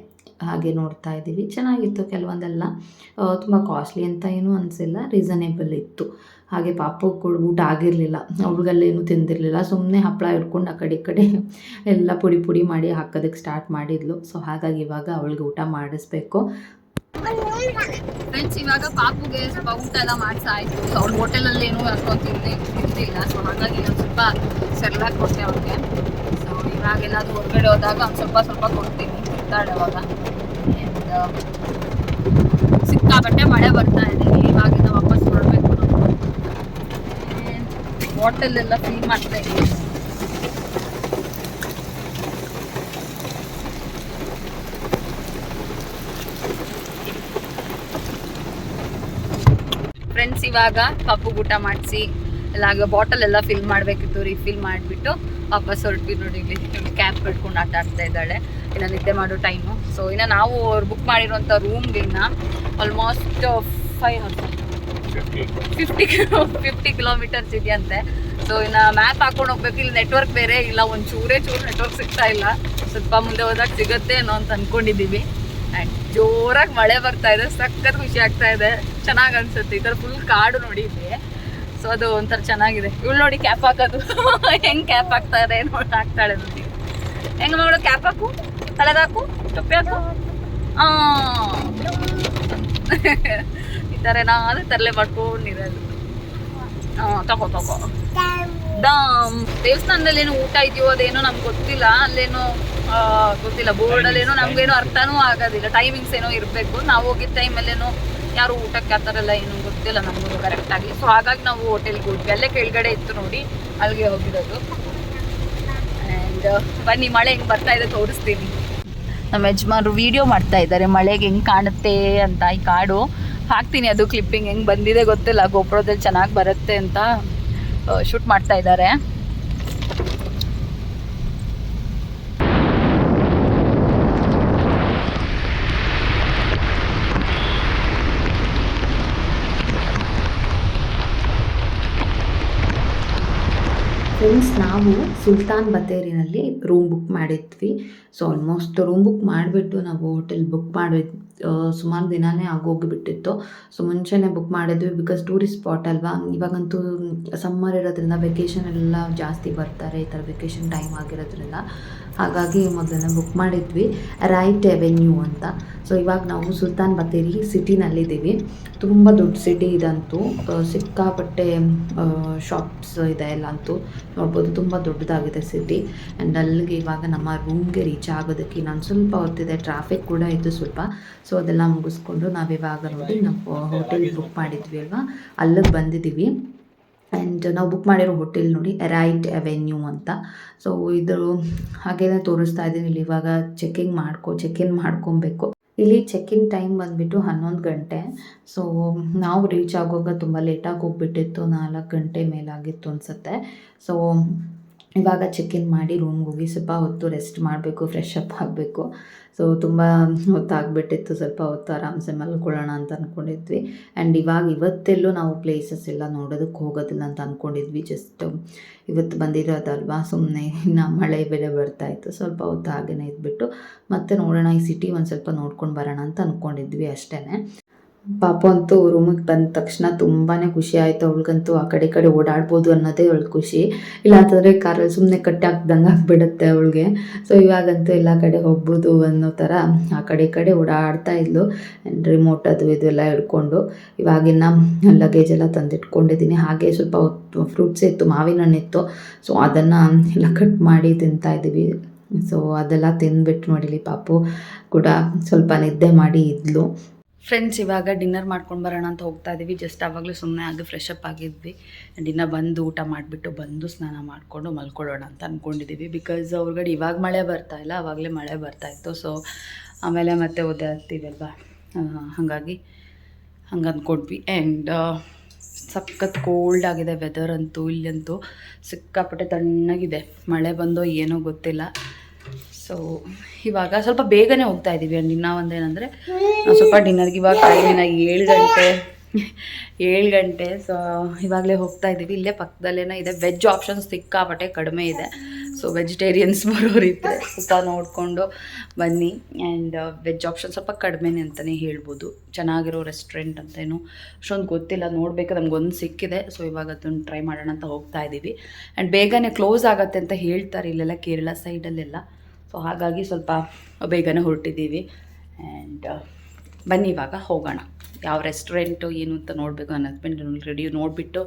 ಹಾಗೆ ನೋಡ್ತಾ ಇದ್ದೀವಿ. ಚೆನ್ನಾಗಿತ್ತು ಕೆಲವೊಂದೆಲ್ಲ. ತುಂಬ ಕಾಸ್ಟ್ಲಿ ಅಂತ ಏನೂ ಅನಿಸಿಲ್ಲ. ರೀಸನೇಬಲ್ ಇತ್ತು. ಹಾಗೆ ಪಾಪು ಕೂಡ ಊಟ ಆಗಿರಲಿಲ್ಲ. ಅವಳಿಗಲ್ಲೇನು ತಿಂದಿರಲಿಲ್ಲ. ಸುಮ್ಮನೆ ಹಪ್ಪಳ ಇಟ್ಕೊಂಡು ಆ ಕಡೆ ಈ ಕಡೆ ಎಲ್ಲ ಪುಡಿ ಪುಡಿ ಮಾಡಿ ಹಾಕೋದಕ್ಕೆ ಸ್ಟಾರ್ಟ್ ಮಾಡಿದ್ಲು. ಸೊ ಹಾಗಾಗಿ ಇವಾಗ ಅವಳಿಗೆ ಊಟ ಮಾಡಿಸ್ಬೇಕು. ಫ್ರೆಂಡ್ಸ್ ಇವಾಗ ಪಾಪುಗೆ ಸ್ವಲ್ಪ ಊಟ ಎಲ್ಲ ಮಾಡ್ಸಾ ಆಯ್ತು ಸೊ ಅವ್ಳು ಹೋಟೆಲಲ್ಲಿ ಏನೂ ಅಷ್ಟೊಂದು ತಿಂದೆ ತಿಂದಿಲ್ಲ. ಸೊ ಹಾಗಾಗಿ ನಾನು ಸ್ವಲ್ಪ ಸೆರ್ಲಾಕ್ ಕೊಟ್ಟೆ ಅವ್ರಿಗೆ ಸೊ ಇವಾಗ ಎಲ್ಲಾದ್ರೂ ಹೊರಗಡೆ ಹೋದಾಗ ಅವ್ನು ಸ್ವಲ್ಪ ಸ್ವಲ್ಪ ಕೊಡ್ತೀನಿ. ತಿಂತಾಳೆ ಅವಾಗ. ಸಿಕ್ಕಾಪಟ್ಟೆ ಮಳೆ ಬರ್ತಾ ಇದೆ. ಇವಾಗಿಂದ ವಾಪಸ್ ಹೊರಡ್ಬೇಕು ಹೋಟೆಲ್ ಎಲ್ಲ ಫಿಲ್ ಮಾಡ್ತಾ ಇದ್ದೀವಿ ಫ್ರೆಂಡ್ಸ್ ಇವಾಗ ಪಾಪು ಊಟ ಮಾಡಿಸಿ, ಎಲ್ಲ ಬಾಟಲ್ ಎಲ್ಲ ಫಿಲ್ ಮಾಡಬೇಕಿತ್ತು ರೀಫಿಲ್ ಮಾಡಿಬಿಟ್ಟು ವಾಪಸ್ ಹೊರಟ್ವಿ ನೋಡಿ ಇಲ್ಲಿ. ಕ್ಯಾಪ್ ಕಟ್ಕೊಂಡು ಆಟ ಆಡ್ತಾ ಇದ್ದಾಳೆ. ಇನ್ನು ನಿದ್ದೆ ಮಾಡೋ ಟೈಮು ಸೊ ಇನ್ನು ನಾವು ಅವ್ರು ಬುಕ್ ಮಾಡಿರೋಂಥ ರೂಮ್ಗೆ ಇನ್ನು almost five fifty fifty kilometres ಇದೆಯಂತೆ. ಸೊ ಇನ್ನು ಮ್ಯಾಪ್ ಹಾಕೊಂಡು ಹೋಗ್ಬೇಕು. ಇಲ್ಲಿ ನೆಟ್ವರ್ಕ್ ಬೇರೆ ಇಲ್ಲ. ಒಂದು ಚೂರೇ ಚೂರು ನೆಟ್ವರ್ಕ್ ಸಿಗ್ತಾ ಇಲ್ಲ. ಸ್ವಲ್ಪ ಮುಂದೆ ಹೋದಾಗ ಸಿಗುತ್ತೆ ಅನ್ನೋ ಅಂತ ಅಂದ್ಕೊಂಡಿದ್ದೀವಿ ಆ್ಯಂಡ್ ಜೋರಾಗಿ ಮಳೆ ಬರ್ತಾ ಇದೆ. ಸಖತ್ ಖುಷಿ ಆಗ್ತಾ ಇದೆ. ಚೆನ್ನಾಗಿ ಅನ್ಸುತ್ತೆ. ಈ ಥರ ಫುಲ್ ಕಾಡು ನೋಡಿದ್ವಿ ಸೊ ಅದು ಒಂಥರ ಚೆನ್ನಾಗಿದೆ. ಇವಳು ನೋಡಿ ಕ್ಯಾಪ್ ಹಾಕೋದು. ಹೆಂಗೆ ಕ್ಯಾಪ್ ಹಾಕ್ತಾರೆ ನೋಡಿ ಹಾಕ್ತಾಳೆ ನೋಡಿ. ಹೆಂಗೆ ಮಗಳು ಕ್ಯಾಪ್ ಹಾಕು? ತಲೆಗೆ ಹಾಕು ಟೊಪ್ಪಿ ಹಾಕು? ಈ ಥರ ಏನಾದ್ರೂ ತರಲೆ ಮಾಡ್ಕೊಂಡಿರೋದು. ತಗೋ ತಗೋ. ಡಾಮ್. ದೇವಸ್ಥಾನದಲ್ಲಿ ಊಟ ಇದೆಯೋ ಅದೇನೋ ನಮ್ಗೆ ಗೊತ್ತಿಲ್ಲ. ಅಲ್ಲೇನೋ ಗೊತ್ತಿಲ್ಲ. ಬೋರ್ಡಲ್ಲೇನೋ ನಮ್ಗೇನೋ ಅರ್ಥನೂ ಆಗೋದಿಲ್ಲ. ಟೈಮಿಂಗ್ಸ್ ಏನೋ ಇರಬೇಕು. ನಾವು ಹೋಗಿದ್ದ ಟೈಮಲ್ಲೇನೋ ಯಾರು ಊಟಕ್ಕೆ ಆ ಥರ ಎಲ್ಲ ಏನೂ ಗೊತ್ತಿಲ್ಲ ನಮಗೂ ಕರೆಕ್ಟಾಗಿ ಸೊ ಹಾಗಾಗಿ ನಾವು ಹೋಟೆಲ್ಗೆ ಹೋದ್ವಿ. ಅಲ್ಲೇ ಕೆಳಗಡೆ ಇತ್ತು ನೋಡಿ, ಅಲ್ಲಿಗೆ ಹೋಗಿರೋದು. ಆ್ಯಂಡ್ ಬನ್ನಿ, ಮಳೆ ಹಿಂಗೆ ಬರ್ತಾ ಇದೆ ತೋರಿಸ್ತೀನಿ. ನಮ್ಮ ಯಜಮಾನರು ವಿಡಿಯೋ ಮಾಡ್ತಾ ಇದ್ದಾರೆ. ಮಳೆಗೆ ಹೆಂಗೆ ಕಾಣುತ್ತೆ ಅಂತ ಈ ಕಾಡು. ಹಾಕ್ತೀನಿ ಅದು ಕ್ಲಿಪ್ಪಿಂಗ್ ಹೆಂಗೆ ಬಂದಿದೆ ಗೊತ್ತಿಲ್ಲ. ಗೋಪುರದಲ್ಲಿ ಚೆನ್ನಾಗಿ ಬರುತ್ತೆ ಅಂತ ಶೂಟ್ ಮಾಡ್ತಾ ಇದ್ದಾರೆ. ಫ್ರೆಂಡ್ಸ್ ನಾವು ಸುಲ್ತಾನ್ ಬತ್ತೇರಿನಲ್ಲಿ ರೂಮ್ ಬುಕ್ ಮಾಡಿದ್ವಿ. ಸೊ ಆಲ್ಮೋಸ್ಟ್ ರೂಮ್ ಬುಕ್ ಮಾಡಿಬಿಟ್ಟು ನಾವು ಹೋಟೆಲ್ ಬುಕ್ ಮಾಡಿ ಸುಮಾರು ದಿನವೇ ಆಗೋಗಿಬಿಟ್ಟಿತ್ತು. ಸೊ ಮುಂಚೆನೇ ಬುಕ್ ಮಾಡಿದ್ವಿ ಬಿಕಾಸ್ ಟೂರಿಸ್ಟ್ ಸ್ಪಾಟ್ ಅಲ್ವಾ? ಇವಾಗಂತೂ ಸಮ್ಮರ್ ಇರೋದ್ರಿಂದ ವೆಕೇಷನ್ ಎಲ್ಲ ಜಾಸ್ತಿ ಬರ್ತಾರೆ, ಈ ಥರ ವೆಕೇಷನ್ ಟೈಮ್ ಆಗಿರೋದ್ರಿಂದ. ಹಾಗಾಗಿ ಮೊದಲನೇ ಬುಕ್ ಮಾಡಿದ್ವಿ ರೈಟ್ ಎವೆನ್ಯೂ ಅಂತ. ಸೊ ಇವಾಗ ನಾವು ಸುಲ್ತಾನ್ ಬತ್ತೇರಿ ಸಿಟಿನಲ್ಲಿದ್ದೀವಿ. ತುಂಬ ದೊಡ್ಡ ಸಿಟಿ ಇದಂತೂ ಸಿಕ್ಕಾಪಟ್ಟೆ ಶಾಪ್ಸ್ ಇದೆ ಎಲ್ಲ ಅಂತೂ ನೋಡ್ಬೋದು ತುಂಬ ದೊಡ್ಡದಾಗಿದೆ ಸಿಟಿ ಆ್ಯಂಡ್ ಅಲ್ಲಿಗೆ ಇವಾಗ ನಮ್ಮ ರೂಮ್ಗೆ ರೀಚ್ ಆಗೋದಕ್ಕೆ ನಾನು ಸ್ವಲ್ಪ ಹೊತ್ತಿದೆ. ಟ್ರಾಫಿಕ್ ಕೂಡ ಇತ್ತು ಸ್ವಲ್ಪ. ಸೊ ಅದೆಲ್ಲ ಮುಗಿಸ್ಕೊಂಡು ನಾವಿವಾಗ ನೋಡಿ ನಾವು ಹೋಟೆಲ್ ಬುಕ್ ಮಾಡಿದ್ವಿ ಅಲ್ವಾ? ಅಲ್ಲಿಗೆ ಬಂದಿದ್ದೀವಿ. ಆ್ಯಂಡ್ ನಾವು ಬುಕ್ ಮಾಡಿರೋ ಹೋಟೆಲ್ ನೋಡಿ ರೈಟ್ ಅವೆನ್ಯೂ ಅಂತ. ಸೊ ಇದು ಹಾಗೇನೆ ತೋರಿಸ್ತಾ ಇದ್ದೀನಿ. ಇಲ್ಲಿ ಇವಾಗ ಚೆಕಿಂಗ್ ಮಾಡ್ಕೊ ಚೆಕ್ ಇನ್ ಮಾಡ್ಕೊಬೇಕು. ಇಲ್ಲಿ ಚೆಕ್ ಟೈಮ್ ಬಂದುಬಿಟ್ಟು ಹನ್ನೊಂದು ಗಂಟೆ. ಸೊ ನಾವು ರೀಚ್ ಆಗುವಾಗ ತುಂಬ ಲೇಟಾಗಿ ಹೋಗ್ಬಿಟ್ಟಿತ್ತು. ನಾಲ್ಕು ಗಂಟೆ ಮೇಲಾಗಿತ್ತು ಅನಿಸುತ್ತೆ. ಸೊ ಇವಾಗ ಚೆಕ್ ಇನ್ ಮಾಡಿ ರೂಮ್ಗೆ ಹೋಗಿ ಸ್ವಲ್ಪ ಹೊತ್ತು ರೆಸ್ಟ್ ಮಾಡಬೇಕು ಫ್ರೆಶ್ ಅಪ್ ಆಗಬೇಕು. ಸೊ ತುಂಬ ಹೊತ್ತಾಗ್ಬಿಟ್ಟಿತ್ತು. ಸ್ವಲ್ಪ ಹೊತ್ತು ಆರಾಮ್ಸೆ ಮಲ್ಕೊಳ್ಳೋಣ ಅಂತ ಅಂದ್ಕೊಂಡಿದ್ವಿ ಆ್ಯಂಡ್ ಇವಾಗ ಇವತ್ತೆಲ್ಲೂ ನಾವು ಪ್ಲೇಸಸ್ ಎಲ್ಲ ನೋಡೋದಕ್ಕೆ ಹೋಗೋದಿಲ್ಲ ಅಂತ ಅಂದ್ಕೊಂಡಿದ್ವಿ ಜಸ್ಟ್ ಇವತ್ತು ಬಂದಿರೋದಲ್ವಾ? ಸುಮ್ಮನೆ ಇನ್ನು ಮಳೆ ಬೆಲೆ ಬರ್ತಾಯಿತ್ತು ಸ್ವಲ್ಪ ಹೊತ್ತು ಹಾಗೇನೆ ಇದ್ಬಿಟ್ಟು ಮತ್ತೆ ನೋಡೋಣ ಈ ಸಿಟಿ ಒಂದು ಸ್ವಲ್ಪ ನೋಡ್ಕೊಂಡು ಬರೋಣ ಅಂತ ಅಂದ್ಕೊಂಡಿದ್ವಿ ಅಷ್ಟೇ ಪಾಪ ಅಂತೂ ರೂಮಿಗೆ ಬಂದ ತಕ್ಷಣ ತುಂಬಾ ಖುಷಿ ಆಯಿತು. ಅವಳಿಗಂತೂ ಆ ಕಡೆ ಈ ಕಡೆ ಓಡಾಡ್ಬೋದು ಅನ್ನೋದೇ ಅವಳು ಖುಷಿ. ಇಲ್ಲಾಂತಂದರೆ ಕಾರಲ್ಲಿ ಸುಮ್ಮನೆ ಕಟ್ಟಿ ಹಾಕ್ದಂಗೆ ಆಗಿಬಿಡುತ್ತೆ ಅವಳಿಗೆ. ಸೊ ಇವಾಗಂತೂ ಎಲ್ಲ ಕಡೆ ಹೋಗ್ಬೋದು ಅನ್ನೋ ಥರ ಆ ಕಡೆ ಕಡೆ ಓಡಾಡ್ತಾ ಇದ್ಲು. ರಿಮೋಟ್ ಅದು ಇದು ಎಲ್ಲ ಹಿಡ್ಕೊಂಡು ಇವಾಗಿನ ಲಗೇಜ್ ಎಲ್ಲ ತಂದಿಟ್ಕೊಂಡಿದ್ದೀನಿ ಹಾಗೆ ಸ್ವಲ್ಪ ಫ್ರೂಟ್ಸ್ ಇತ್ತು ಮಾವಿನ ಹಣ್ಣಿತ್ತು ಸೊ ಅದನ್ನು ಎಲ್ಲ ಕಟ್ ಮಾಡಿ ತಿಂತಾ ಇದ್ದೀವಿ ಸೊ ಅದೆಲ್ಲ ತಿಂದ್ಬಿಟ್ಟು ನೋಡಿಲಿ ಪಾಪು ಕೂಡ ಸ್ವಲ್ಪ ನಿದ್ದೆ ಮಾಡಿ ಇದ್ಲು. ಫ್ರೆಂಡ್ಸ್ ಇವಾಗ ಡಿನ್ನರ್ ಮಾಡ್ಕೊಂಡು ಬರೋಣ ಅಂತ ಹೋಗ್ತಾ ಇದ್ದೀವಿ ಜಸ್ಟ್ ಆವಾಗಲೂ ಸುಮ್ಮನೆ ಆಗಿ ಫ್ರೆಶ್ ಅಪ್ ಆಗಿದ್ವಿ. ಡಿನ್ನ ಬಂದು ಊಟ ಮಾಡಿಬಿಟ್ಟು ಬಂದು ಸ್ನಾನ ಮಾಡಿಕೊಂಡು ಮಲ್ಕೊಳ್ಳೋಣ ಅಂತ ಅಂದ್ಕೊಂಡಿದ್ದೀವಿ ಬಿಕಾಸ್ ಅವ್ರಗಡೆ ಇವಾಗ ಮಳೆ ಬರ್ತಾ ಇಲ್ಲ ಆವಾಗಲೇ ಮಳೆ ಬರ್ತಾ ಇತ್ತು. ಸೊ ಆಮೇಲೆ ಮತ್ತೆ ಓದಾಡ್ತೀವಲ್ವ ಹಾಗಾಗಿ ಹಂಗೆ ಅಂದ್ಕೊಂಡ್ವಿ ಆ್ಯಂಡ್ ಸಖತ್ ಕೋಲ್ಡ್ ಆಗಿದೆ ವೆದರ್ ಅಂತೂ ಇಲ್ಲಂತೂ ಸಿಕ್ಕಾಪಟ್ಟೆ ತಣ್ಣಗಿದೆ. ಮಳೆ ಬಂದೋ ಏನೋ ಗೊತ್ತಿಲ್ಲ. ಸೊ ಇವಾಗ ಸ್ವಲ್ಪ ಬೇಗನೆ ಹೋಗ್ತಾ ಇದ್ದೀವಿ ಅಂಡ್ ಇನ್ನೂ ಒಂದೇನಂದ್ರೆ ನಾವು ಸ್ವಲ್ಪ ಡಿನ್ನರ್ಗೆ ಇವಾಗ ಟೈಮಿನ ಏಳು ಗಂಟೆ ಏಳು ಗಂಟೆ. ಸೊ ಇವಾಗಲೇ ಹೋಗ್ತಾ ಇದ್ದೀವಿ ಇಲ್ಲೇ ಪಕ್ಕದಲ್ಲೇನೋ ಇದೆ. ವೆಜ್ ಆಪ್ಷನ್ಸ್ ಸಿಕ್ಕಾಪಟ್ಟೆ ಕಡಿಮೆ ಇದೆ. ಸೊ ವೆಜಿಟೇರಿಯನ್ಸ್ ಬರೋರಿದ್ದರೆ ಸ್ವಲ್ಪ ನೋಡಿಕೊಂಡು ಬನ್ನಿ. ಆ್ಯಂಡ್ ವೆಜ್ ಆಪ್ಷನ್ ಸ್ವಲ್ಪ ಕಡಿಮೆನೇ ಅಂತಲೇ ಹೇಳ್ಬೋದು. ಚೆನ್ನಾಗಿರೋ ರೆಸ್ಟೋರೆಂಟ್ ಅಂತೇನು ಅಷ್ಟೊಂದು ಗೊತ್ತಿಲ್ಲ. ನೋಡಬೇಕು ನಮ್ಗೊಂದು ಸಿಕ್ಕಿದೆ. ಸೊ ಇವಾಗ ಅದನ್ನು ಟ್ರೈ ಮಾಡೋಣ ಅಂತ ಹೋಗ್ತಾ ಇದ್ದೀವಿ ಆ್ಯಂಡ್ ಬೇಗನೆ ಕ್ಲೋಸ್ ಆಗುತ್ತೆ ಅಂತ ಹೇಳ್ತಾರೆ ಇಲ್ಲೆಲ್ಲ ಕೇರಳ ಸೈಡಲ್ಲೆಲ್ಲ ಸೊ ಹಾಗಾಗಿ ಸ್ವಲ್ಪ ಬೇಗನೆ ಹೊರಟಿದ್ದೀವಿ. ಆ್ಯಂಡ್ ಬನ್ನಿ ಇವಾಗ, ಹೋಗೋಣ. ಯಾವ ರೆಸ್ಟೋರೆಂಟು ಏನು ಅಂತ ನೋಡಬೇಕು ನನ್ನ ಹಸ್ಬೆಂಡ್ ರೆಡಿ ನೋಡಿಬಿಟ್ಟು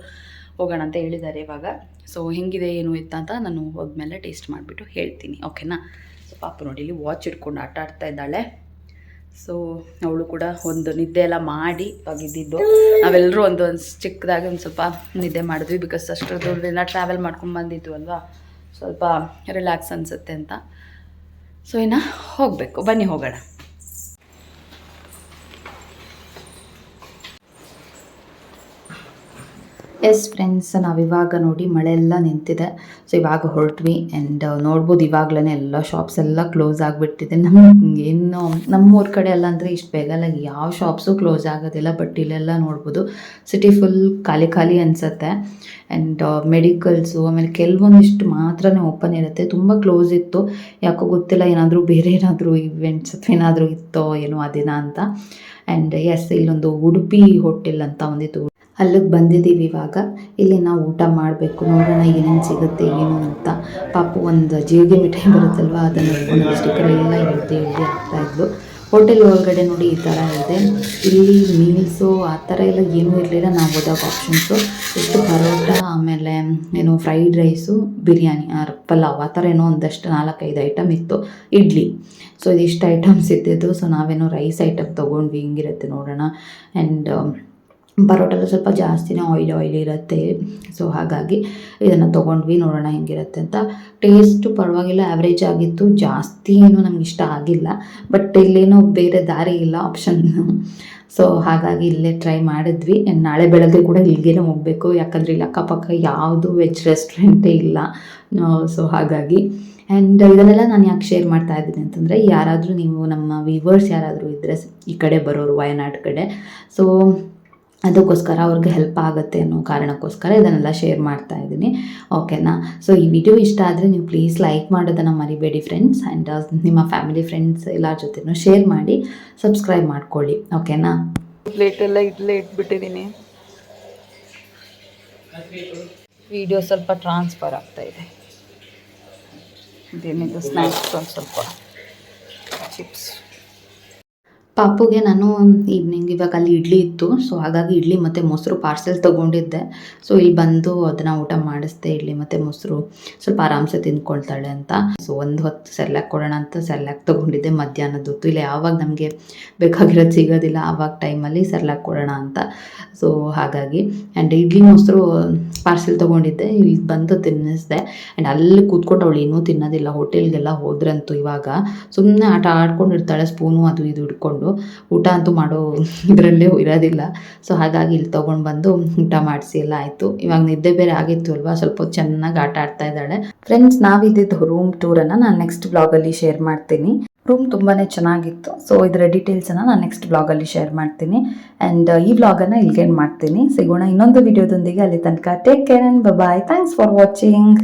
ಹೋಗೋಣ ಅಂತ ಹೇಳಿದ್ದಾರೆ ಇವಾಗ. ಸೊ ಹೆಂಗಿದೆ, ಏನು ಇತ್ತ ಅಂತ ನಾನು ಹೋದ್ಮೇಲೆ ಟೇಸ್ಟ್ ಮಾಡಿಬಿಟ್ಟು ಹೇಳ್ತೀನಿ ಓಕೆನಾ ಸೊ ಪಾಪ ನೋಡಿ, ಇಲ್ಲಿ ವಾಚ್ ಇಟ್ಕೊಂಡು ಆಟ ಆಡ್ತಾ ಇದ್ದಾಳೆ. ಸೊ ಅವಳು ಕೂಡ ಒಂದು ನಿದ್ದೆ ಎಲ್ಲ ಮಾಡಿ ಇವಾಗಿದ್ದಿದ್ದು. ನಾವೆಲ್ಲರೂ ಒಂದು ಒಂದು ಚಿಕ್ಕದಾಗಿ ಒಂದು ಸ್ವಲ್ಪ ನಿದ್ದೆ ಮಾಡಿದ್ವಿ ಬಿಕಾಸ್ ಅಷ್ಟು ದೂರದಿಂದ ಟ್ರಾವೆಲ್ ಮಾಡ್ಕೊಂಡು ಬಂದಿದ್ವು ಅಲ್ವಾ? ಸ್ವಲ್ಪ ರಿಲ್ಯಾಕ್ಸ್ ಅನಿಸುತ್ತೆ ಅಂತ. ಸೊ ಇನ್ನು ಹೋಗಬೇಕು. ಬನ್ನಿ ಹೋಗೋಣ. ಎಸ್ ಫ್ರೆಂಡ್ಸ್ ನಾವಿವಾಗ ನೋಡಿ ಮಳೆ ಎಲ್ಲ ನಿಂತಿದೆ. ಸೊ ಇವಾಗ ಹೊರಟ್ವಿ ಆ್ಯಂಡ್ ನೋಡ್ಬೋದು ಇವಾಗಲೇ ಎಲ್ಲ ಶಾಪ್ಸ್ ಎಲ್ಲ ಕ್ಲೋಸ್ ಆಗಿಬಿಟ್ಟಿದೆ. ನಮ್ಗೆ ಏನು ನಮ್ಮೂರ ಕಡೆ ಎಲ್ಲ ಅಂದರೆ ಇಷ್ಟು ಬೇಗಲ್ಲ ಯಾವ ಶಾಪ್ಸು ಕ್ಲೋಸ್ ಆಗೋದಿಲ್ಲ ಬಟ್ ಇಲ್ಲೆಲ್ಲ ನೋಡ್ಬೋದು. ಸಿಟಿ ಫುಲ್ ಖಾಲಿ ಖಾಲಿ ಅನಿಸುತ್ತೆ. ಆ್ಯಂಡ್ ಮೆಡಿಕಲ್ಸು ಆಮೇಲೆ ಕೆಲವೊಂದಿಷ್ಟು ಮಾತ್ರನೇ ಓಪನ್ ಇರುತ್ತೆ. ತುಂಬ ಕ್ಲೋಸ್ ಇತ್ತು. ಯಾಕೋ ಗೊತ್ತಿಲ್ಲ, ಏನಾದರೂ ಬೇರೆ ಏನಾದರೂ ಇವೆಂಟ್ಸ್ ಅಥವಾ ಏನಾದರೂ ಇತ್ತೋ, ಏನೋ ಆ ದಿನ ಅಂತ. ಆ್ಯಂಡ್ ಎಸ್ ಇಲ್ಲೊಂದು ಉಡುಪಿ ಹೋಟೆಲ್ ಅಂತ ಒಂದಿತ್ತು. ಅಲ್ಲಿಗೆ ಬಂದಿದ್ದೀವಿ ಇವಾಗ. ಇಲ್ಲಿ ನಾವು ಊಟ ಮಾಡಬೇಕು. ನೋಡೋಣ ಏನೇನು ಸಿಗುತ್ತೆ, ಏನು ಅಂತ. ಪಾಪು ಒಂದು ಜೀರಿಗೆ ಮಿಠಾಯಿ ಬರುತ್ತಲ್ವ, ಅದನ್ನು ಹಿಡ್ಕೊಂಡು ಸ್ಟಿಕ್ಕರ್ ಎಲ್ಲ ಇರುತ್ತೆ ಎಳ್ದು ಹಾಕ್ತಾ ಇದ್ಲು. ಹೋಟೆಲ್ ಒಳಗಡೆ ನೋಡಿ ಈ ಥರ ಇದೆ. ಇಲ್ಲಿ ಮೀಲ್ಸು ಆ ಥರ ಎಲ್ಲ ಏನೂ ಇರಲಿಲ್ಲ. ನಾವು ಹೋದಾಗ ಆಪ್ಷನ್ಸು ಎಷ್ಟು ಪರೋಟ, ಆಮೇಲೆ ಏನು ಫ್ರೈಡ್ ರೈಸು ಬಿರಿಯಾನಿ ಪಲಾವ್, ಆ ಥರ ಏನೋ ಒಂದಷ್ಟು ನಾಲ್ಕೈದು ಐಟಮ್ ಇತ್ತು. ಇಡ್ಲಿ. ಸೊ ಇದಿಷ್ಟು ಐಟಮ್ಸ್ ಇದ್ದಿದ್ದು. ಸೊ ನಾವೇನೋ ರೈಸ್ ಐಟಮ್ ತೊಗೊಂಡ್ವಿ. ಹಿಂಗಿರುತ್ತೆ ನೋಡೋಣ. ಆ್ಯಂಡ್ ಪರೋಟೆಲ್ಲ ಸ್ವಲ್ಪ ಜಾಸ್ತಿನೇ ಆಯಿಲ್ ಆಯಿಲ್ ಇರುತ್ತೆ. ಸೊ ಹಾಗಾಗಿ ಇದನ್ನು ತೊಗೊಂಡ್ವಿ, ನೋಡೋಣ ಹೆಂಗಿರುತ್ತೆ ಅಂತ. ಟೇಸ್ಟು ಪರವಾಗಿಲ್ಲ ಆ್ಯಾವ್ರೇಜ್ ಆಗಿತ್ತು. ಜಾಸ್ತಿ ಏನು ನಮ್ಗೆ ಇಷ್ಟ ಆಗಿಲ್ಲ. ಬಟ್ ಇಲ್ಲೇನೋ ಬೇರೆ ದಾರಿ ಇಲ್ಲ ಆಪ್ಷನ್ ಸೊ ಹಾಗಾಗಿ ಇಲ್ಲೇ ಟ್ರೈ ಮಾಡಿದ್ವಿ. ನಾಳೆ ಬೆಳಗ್ಗೆ ಕೂಡ ಇಲ್ಲಿಗೆ ಹೋಗಬೇಕು. ಯಾಕಂದರೆ ಇಲ್ಲಿ ಅಕ್ಕಪಕ್ಕ ಯಾವುದು ವೆಜ್ ರೆಸ್ಟೋರೆಂಟೇ ಇಲ್ಲ. ಸೊ ಹಾಗಾಗಿ. ಆ್ಯಂಡ್ ಇದನ್ನೆಲ್ಲ ನಾನು ಯಾಕೆ ಶೇರ್ ಮಾಡ್ತಾ ಇದ್ದೀನಿ ಅಂತಂದರೆ, ಯಾರಾದರೂ ನೀವು ನಮ್ಮ ವಿವರ್ಸ್ ಯಾರಾದರೂ ಇದ್ದರೆ ಈ ಕಡೆ ಬರೋರು ವಯನಾಡ್ ಕಡೆ. ಸೊ ಅದಕ್ಕೋಸ್ಕರ ಅವ್ರಿಗೆ ಹೆಲ್ಪ್ ಆಗುತ್ತೆ ಅನ್ನೋ ಕಾರಣಕ್ಕೋಸ್ಕರ ಇದನ್ನೆಲ್ಲ ಶೇರ್ ಮಾಡ್ತಾ ಇದ್ದೀನಿ. ಓಕೆನಾ ಸೊ ಈ ವಿಡಿಯೋ ಇಷ್ಟ ಆದರೆ ನೀವು ಪ್ಲೀಸ್ ಲೈಕ್ ಮಾಡೋದನ್ನು ಮರಿಬೇಡಿ ಫ್ರೆಂಡ್ಸ್ ಆ್ಯಂಡ್ ನಿಮ್ಮ ಫ್ಯಾಮಿಲಿ ಫ್ರೆಂಡ್ಸ್ ಎಲ್ಲರ ಜೊತೆನೂ ಶೇರ್ ಮಾಡಿ ಸಬ್ಸ್ಕ್ರೈಬ್ ಮಾಡ್ಕೊಳ್ಳಿ. ಓಕೆನಾ ಪ್ಲೇಟೆಲ್ಲ ಇಲ್ಲೇ ಇಟ್ಬಿಟ್ಟಿದ್ದೀನಿ. ವಿಡಿಯೋ ಸ್ವಲ್ಪ ಟ್ರಾನ್ಸ್ಫರ್ ಆಗ್ತಾ ಇದೆ. ಸ್ನ್ಯಾಕ್ಸ್ ಒಂದು ಸ್ವಲ್ಪ ಚಿಪ್ಸ್ ಪಾಪುಗೆ ನಾನು ಈವ್ನಿಂಗ್ ಇವಾಗ ಅಲ್ಲಿ ಇಡ್ಲಿ ಇತ್ತು. ಸೊ ಹಾಗಾಗಿ ಇಡ್ಲಿ ಮತ್ತು ಮೊಸರು ಪಾರ್ಸೆಲ್ ತೊಗೊಂಡಿದ್ದೆ. ಸೊ ಇಲ್ಲಿ ಬಂದು ಅದನ್ನು ಊಟ ಮಾಡಿಸ್ದೆ. ಇಡ್ಲಿ ಮತ್ತು ಮೊಸರು ಸ್ವಲ್ಪ ಆರಾಮ್ಸೆ ತಿಂದ್ಕೊಳ್ತಾಳೆ ಅಂತ. ಸೊ ಒಂದು ಹೊತ್ತು ಸೆರ್ಲ್ಯಾಕ್ ಕೊಡೋಣ ಅಂತ ಸೆರ್ಲ್ಯಾಕ್ ತೊಗೊಂಡಿದ್ದೆ ಮಧ್ಯಾಹ್ನದ್ದು ಹೊತ್ತು. ಇಲ್ಲ ಯಾವಾಗ ನಮಗೆ ಬೇಕಾಗಿರೋದು ಸಿಗೋದಿಲ್ಲ. ಆವಾಗ ಟೈಮಲ್ಲಿ ಸೆರ್ಲ್ಯಾಕ್ ಕೊಡೋಣ ಅಂತ. ಸೊ ಹಾಗಾಗಿ ಆ್ಯಂಡ್ ಇಡ್ಲಿ ಮೊಸರು ಪಾರ್ಸೆಲ್ ತೊಗೊಂಡಿದ್ದೆ. ಇಲ್ಲಿ ಬಂದು ತಿನ್ನಿಸ್ದೆ. ಆ್ಯಂಡ್ ಅಲ್ಲಿ ಕೂತ್ಕೊಂಡು ಅವಳು ಏನೂ ತಿನ್ನೋದಿಲ್ಲ. ಹೋಟೆಲ್ಗೆಲ್ಲ ಹೋದ್ರಂತೂ ಇವಾಗ ಸುಮ್ಮನೆ ಆಟ ಆಡ್ಕೊಂಡಿರ್ತಾಳೆ. ಸ್ಪೂನು ಅದು ಇದು ಹಿಡ್ಕೊಂಡು. ಊಟ ಅಂತೂ ಮಾಡೋ ಇದರಲ್ಲೇ ಇರೋದಿಲ್ಲ. ಸೊ ಹಾಗಾಗಿ ಇಲ್ಲಿ ತೊಗೊಂಡು ಬಂದು ಊಟ ಮಾಡಿಸಿ ಎಲ್ಲ ಆಯಿತು. ಇವಾಗ ನಿದ್ದೆ ಬೇರೆ ಆಗಿತ್ತು ಅಲ್ವಾ? ಸ್ವಲ್ಪ ಚೆನ್ನಾಗಿ ಆಟ ಆಡ್ತಾ ಇದ್ದಾಳೆ. ಫ್ರೆಂಡ್ಸ್ ನಾವಿದ್ದಿದ್ದು ರೂಮ್ ಟೂರನ್ನು ನಾನು ನೆಕ್ಸ್ಟ್ ಬ್ಲಾಗಲ್ಲಿ ಶೇರ್ ಮಾಡ್ತೀನಿ. ರೂಮ್ ತುಂಬಾ ಚೆನ್ನಾಗಿತ್ತು. ಸೊ ಇದರ ಡೀಟೇಲ್ಸನ್ನು ನಾನು ನೆಕ್ಸ್ಟ್ ಬ್ಲಾಗಲ್ಲಿ ಶೇರ್ ಮಾಡ್ತೀನಿ. ಆ್ಯಂಡ್ ಈ ಬ್ಲಾಗನ್ನು ಇಲ್ಲಿಗೆ ಮಾಡ್ತೀನಿ. ಸಿಗೋಣ ಇನ್ನೊಂದು ವಿಡಿಯೋದೊಂದಿಗೆ ಅಲ್ಲಿ ತನಕ take care and bye thanks for watching